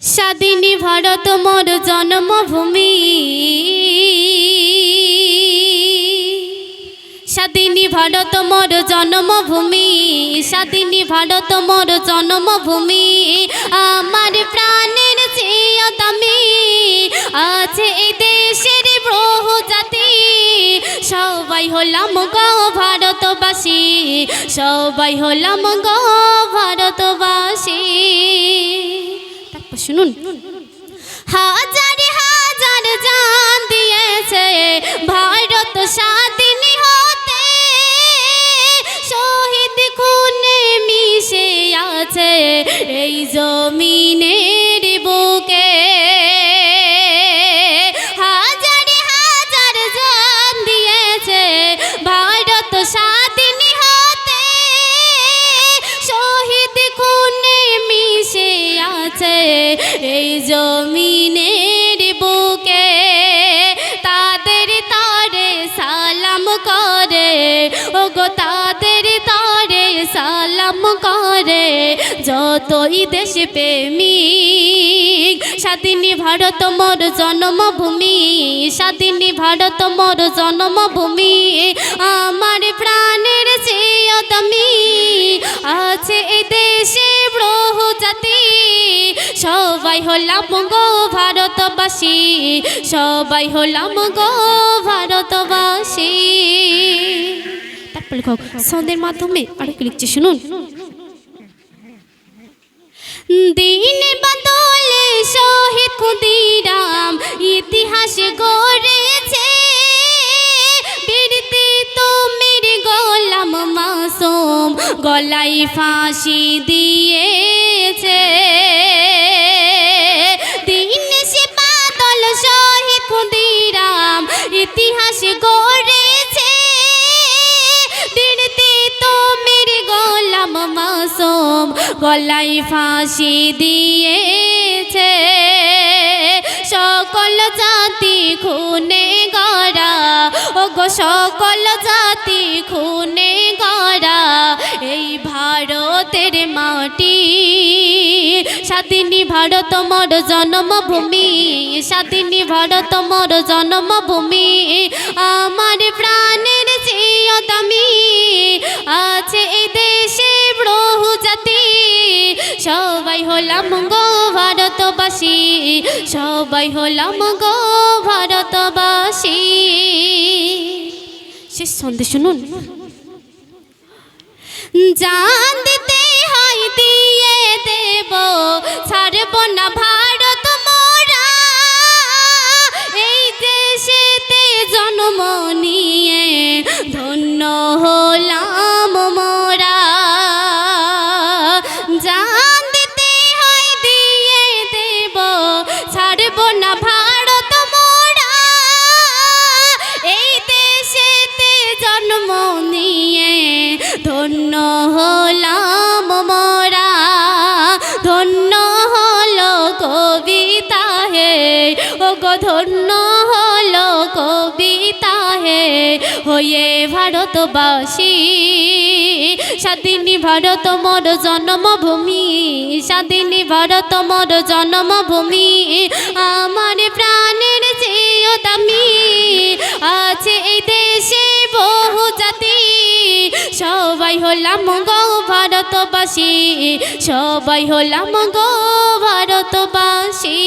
স্বাধীনী ভারত, মোর জন্মভূমি। স্বাধীনী ভারত, মোর জন্মভূমি। স্বাধীনী ভারত, মোর জন্মভূমি। আমার প্রাণের চেয়ে আছে এই দেশের বহু জাতি সবাই হলাম গো ভারতবাসী। সবাই হলাম গো ভারতবাসী। শুনুন। হাজার হাজার জান দিয়েছে ভারত স্বাধীন জমিনের বুকে তাদের তরে সালাম করে। ও গো তাদের তরে সালাম করে। যতই দেশ প্রেমী স্বাধীনী ভারত মোর জন্মভূমি, স্বাধীনী ভারত মোর জন্মভূমি, আমার প্রাণের সবাই হলাম গো ভারতবাসী, সবাই হলাম গো ভারতবাসী। তারপর লেখক মাধ্যমে আরেকটু লিখছে, শুনুন। দিন বদলে শহীদ ক্ষুদিরাম ইতিহাস গড়েছে। বীরতি তুমির গোলাম মাসুম গলাই ফাঁসি দিয়েছে। ইতিহাস গড়েছে। বীরতি তুমির গোলাম মাসুম গলাই ফাঁসি দিয়েছে। সকল জাতি খুনে গড়া ও গো সকল জাতি খুনে গড়া, এই ভারতের মাটি স্বাধীনী ভারত মোর জন্মভূমি, স্বাধীনী ভারত মোর জন্মভূমি। আমার প্রাণের চেয়ে দামি আছে এই দেশে বহু জাতি। সবাই হলাম গো ভারতবাসী, সবাই হলাম গো ভারতবাসী। শেষ সন্দেশ শুনুন। জান জন্ম নিয়ে ধন্য হলাম মোরা। জান হয়ে ভারতবাসী স্বাধীনী ভারত মোর জন্মভূমি স্বাধীনী ভারত মোর জন্মভূমি। আমার প্রাণের চেয়ে দামি আছে এই দেশে বহু জাতি। সবাই হলাম গো ভারতবাসী, সবাই হলাম গো ভারতবাসী।